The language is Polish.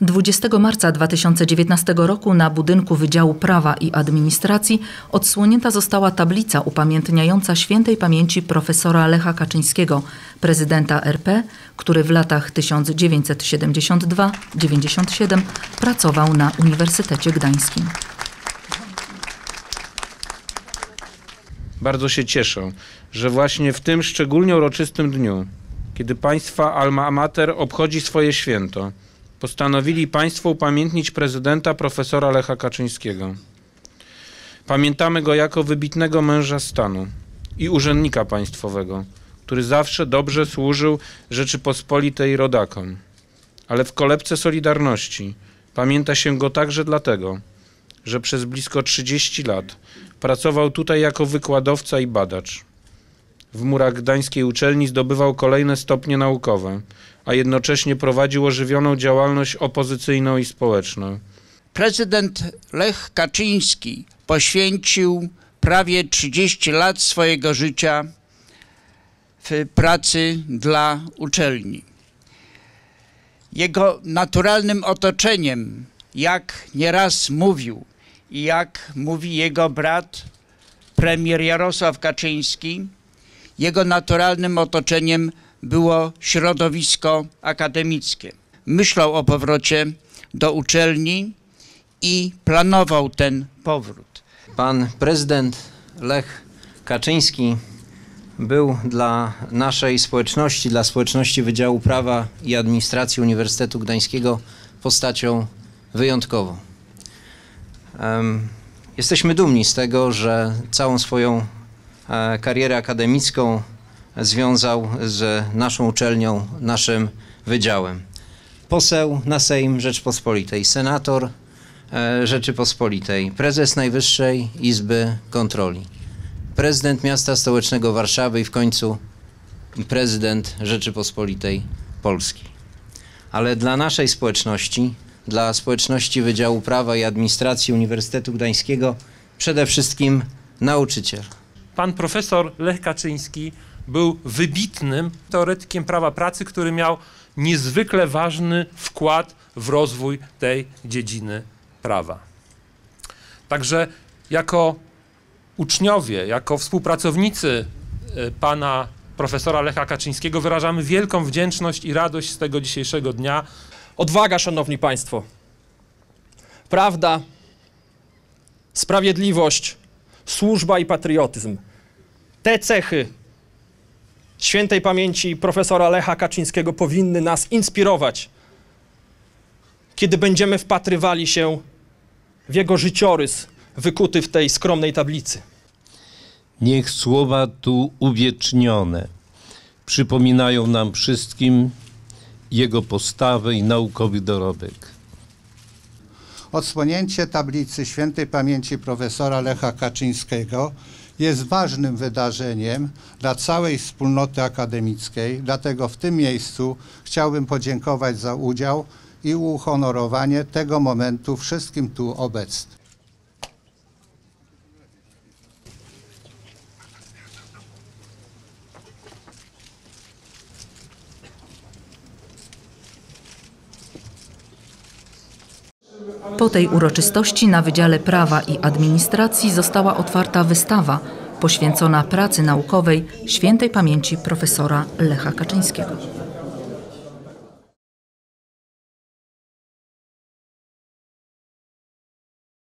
20 marca 2019 roku na budynku Wydziału Prawa i Administracji odsłonięta została tablica upamiętniająca świętej pamięci profesora Lecha Kaczyńskiego, prezydenta RP, który w latach 1972-97 pracował na Uniwersytecie Gdańskim. Bardzo się cieszę, że właśnie w tym szczególnie uroczystym dniu, kiedy państwa Alma Mater obchodzi swoje święto, postanowili Państwo upamiętnić prezydenta profesora Lecha Kaczyńskiego. Pamiętamy go jako wybitnego męża stanu i urzędnika państwowego, który zawsze dobrze służył Rzeczypospolitej rodakom. Ale w kolebce Solidarności pamięta się go także dlatego, że przez blisko 30 lat pracował tutaj jako wykładowca i badacz. W murach gdańskiej uczelni zdobywał kolejne stopnie naukowe, a jednocześnie prowadził ożywioną działalność opozycyjną i społeczną. Prezydent Lech Kaczyński poświęcił prawie 30 lat swojego życia w pracy dla uczelni. Jego naturalnym otoczeniem, jak nieraz mówił i jak mówi jego brat, premier Jarosław Kaczyński, jego naturalnym otoczeniem było środowisko akademickie. Myślał o powrocie do uczelni i planował ten powrót. Pan prezydent Lech Kaczyński był dla naszej społeczności, dla społeczności Wydziału Prawa i Administracji Uniwersytetu Gdańskiego postacią wyjątkową. Jesteśmy dumni z tego, że całą swoją karierę akademicką związał z naszą uczelnią, naszym wydziałem. Poseł na Sejm Rzeczpospolitej, senator e, Rzeczypospolitej, prezes Najwyższej Izby Kontroli, prezydent miasta stołecznego Warszawy i w końcu prezydent Rzeczypospolitej Polskiej. Ale dla naszej społeczności, dla społeczności Wydziału Prawa i Administracji Uniwersytetu Gdańskiego przede wszystkim nauczyciel. Pan profesor Lech Kaczyński był wybitnym teoretykiem prawa pracy, który miał niezwykle ważny wkład w rozwój tej dziedziny prawa. Także jako uczniowie, jako współpracownicy e, pana profesora Lecha Kaczyńskiego wyrażamy wielką wdzięczność i radość z tego dzisiejszego dnia. Odwaga, szanowni państwo. Prawda, sprawiedliwość, służba i patriotyzm. Te cechy świętej pamięci profesora Lecha Kaczyńskiego powinny nas inspirować, kiedy będziemy wpatrywali się w jego życiorys wykuty w tej skromnej tablicy. Niech słowa tu uwiecznione przypominają nam wszystkim jego postawę i naukowy dorobek. Odsłonięcie tablicy świętej pamięci profesora Lecha Kaczyńskiego jest ważnym wydarzeniem dla całej wspólnoty akademickiej, dlatego w tym miejscu chciałbym podziękować za udział i uhonorowanie tego momentu wszystkim tu obecnym. Po tej uroczystości na Wydziale Prawa i Administracji została otwarta wystawa poświęcona pracy naukowej świętej pamięci profesora Lecha Kaczyńskiego.